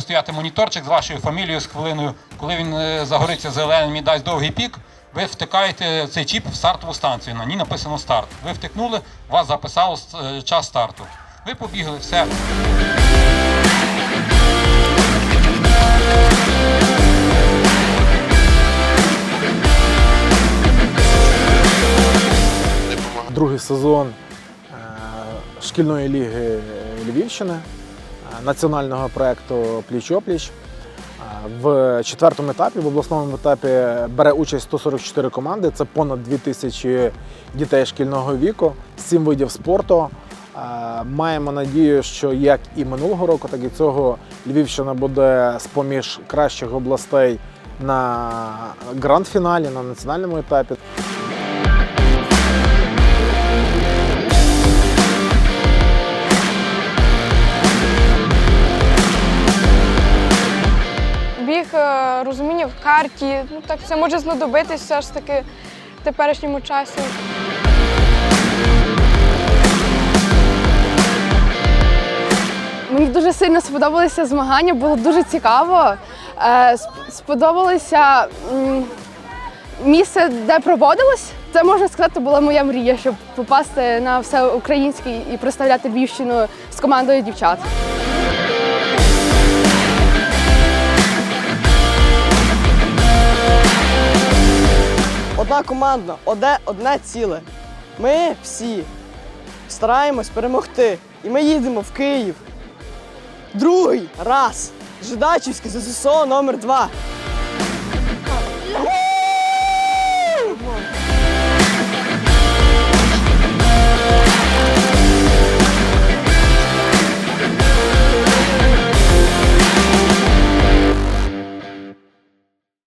стояти моніторчик з вашою фамілією, з хвилиною. Коли він е, загориться зеленим і дасть довгий пік, ви втикаєте цей чіп в стартову станцію. На ній написано старт. Ви втикнули, вас записало е, час старту. Ви побігли, все. другий сезон е, шкільної ліги Львівщини, національного проєкту Пліч-опліч. Е, В четвертому етапі, в обласному етапі, бере участь 144 команди. Це понад 2000 дітей шкільного віку, 7 видів спорту. Е, Маємо надію, що як і минулого року, так і цього Львівщина буде з-поміж кращих областей на гранд-фіналі, на національному етапі. Розуміння в карті, ну так це може знадобитись все ж таки в теперішньому часі. Мені дуже сильно сподобалися змагання, було дуже цікаво. Е, Сподобалося місце, де проводилось. Це можна сказати, була моя мрія, щоб попасти на всеукраїнський і представляти Львівщину з командою дівчат. Одна команда, одне, одне ціле. Ми всі стараємось перемогти. І ми їдемо в Київ. Другий раз. Жидачівське ЗСО номер 2